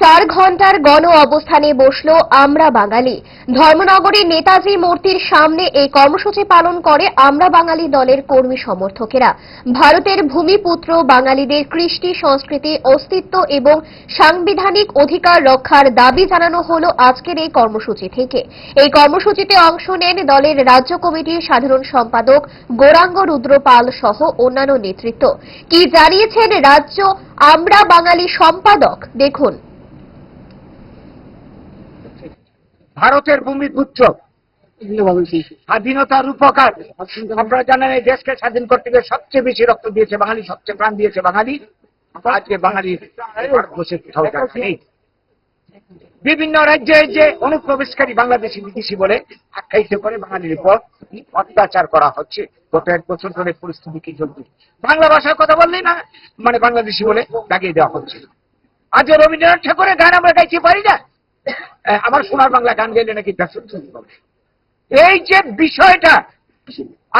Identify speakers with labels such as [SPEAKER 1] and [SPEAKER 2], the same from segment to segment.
[SPEAKER 1] চার ঘণ্টার গণ অবস্থানে বসল আমরা বাঙালি। ধর্মনগরী নেতাজি মূর্তির সামনে এই কর্মসূচি পালন করে আমরা বাঙালি দলের কর্মী সমর্থকেরা। ভারতের ভূমিপুত্র বাঙালিদের কৃষ্টি সংস্কৃতি, অস্তিত্ব এবং সাংবিধানিক অধিকার রক্ষার দাবি জানানো হল আজকের এই কর্মসূচি থেকে। এই কর্মসূচিতে অংশ নেন দলের রাজ্য কমিটির সাধারণ সম্পাদক গোরাঙ্গ রুদ্র পাল সহ অন্যান্য নেতৃত্ব। কি জানিয়েছেন রাজ্য আমরা বাঙালি সম্পাদক? দেখুন।
[SPEAKER 2] ভারতের ভূমিপুত্র। স্বাধীনতার উপকার আপনারা জানেন এই দেশকে স্বাধীন করতে গিয়ে সবচেয়ে বেশি রক্ত দিয়েছে বাঙালি সবচেয়ে প্রাণ দিয়েছে বাঙালি। আজকে বাঙালি কোথাও নেই। বিভিন্ন রাজ্যে যে অনুপ্রবেশকারী বাংলাদেশি বিদেশি বলে আখ্যায়িত করে বাঙালির উপর অত্যাচার করা হচ্ছে। গত এক বছর ধরে পরিস্থিতি কি চলছে? বাংলা ভাষার কথা বললেই না মানে বাংলাদেশি বলে দাগিয়ে দেওয়া হচ্ছে। আজ রবীন্দ্রনাথ ঠাকুরের গান আমরা গাইতে পারি না? আমার সোনার বাংলা গান গাইলে নাকি এই যে বিষয়টা,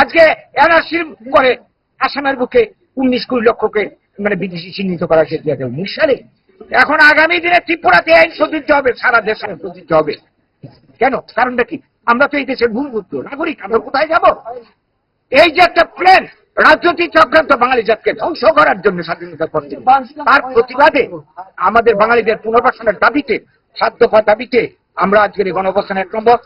[SPEAKER 2] আজকে এনআরসির করে আসামের বুকে উনিশ কুড়ি লক্ষকে মানে বিদেশি চিহ্নিত করা হয়েছে হাজার উনিশ সালে। এখন আগামী দিনে ত্রিপুরাতে আইন প্রযোজ্য হবে, সারা দেশে প্রযোজ্য হবে। কেন? কারণটা কি? আমরা তো এই দেশের ভূমিপুত্র নাগরিক, আমরা কোথায় যাব? এই যে একটা প্ল্যান রাজনৈতিক চক্রান্ত বাঙালি জাতকে ধ্বংস করার জন্য স্বাধীনতা করছে তার প্রতিবাদে আমাদের বাঙালিদের পুনর্বাসনের দাবিতে সাধ্যপা দাবিতে আমরা আজকের এই গণঅবস্থানের এক নম্বর